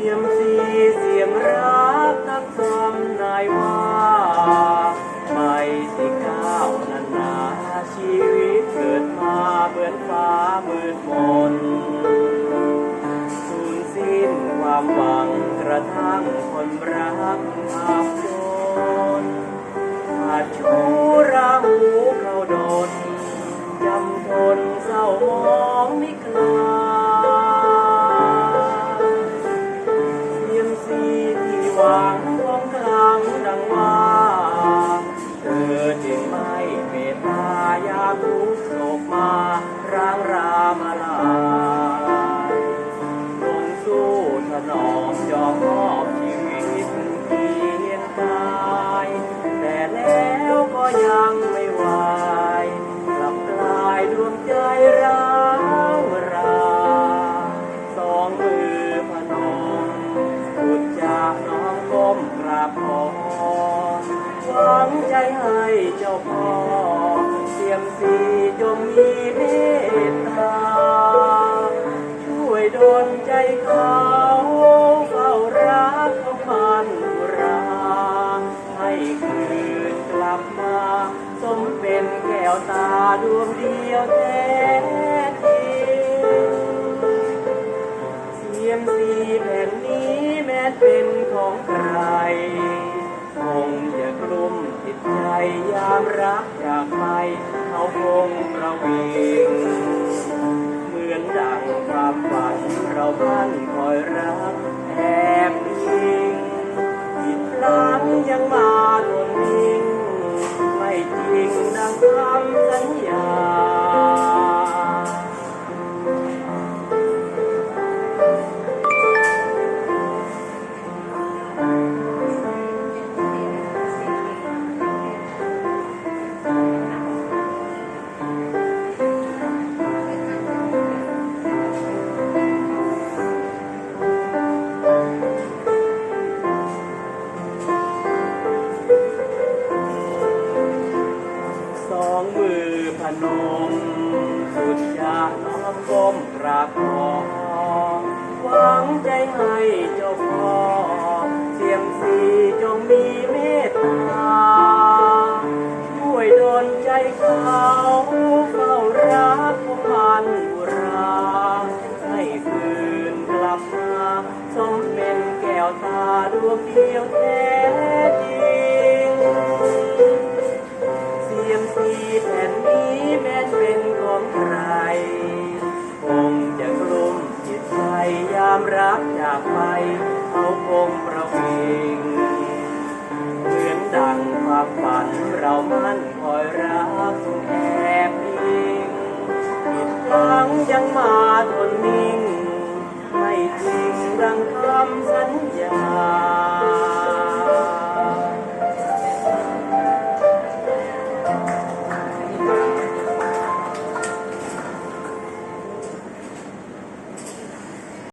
สียมสีเสียงรักทักทำนายว่าไม่สิก้าวนันาชีวิตเกิดมาเหมือนฟ้ามืดมนสูญสิ้นความหวังกระทั่งคนรักอับจนอาจชูรา เมตตายาทุกโศกมาร้างรามลายลงสู้ถนอมยอมมอบชีวิตเพียงตาย แต่แล้วก็ยังไม่ไหว ใจให้เจ้าพ่อเสียมสีจงมีเมตตา ช่วยดลใจเขาเฝ้ารักของมันรา ให้คืนกลับมา สมเป็นแก้วตาดวงเดียวแท้จริงเสียมสีแผ่นนี้แม้เป็นของใคร คงจะกลุ่มจิตใจยามรักจากไปเขาคงประวิงเหมือนดังความฝันเราพันคอยรักแอบยิงผิดพลาดยังมา นม สุดจะน้อมก้มกราบขอหวังใจให้เจ้าพ่อเสียมสีจงมีเมตตา ช่วยดลใจเขาเฝ้ารักของมันบุราให้คืนกลับมาสมเป็นแก้วตาดวงเดียวแท้ ยามรักจากไปเขาคงประวิงเหมือนดังความฝันเรามั่นคอยรักแอบอิงผิดหวังยังมาทนนิ่ง ไม่จริงดังคำสัญญา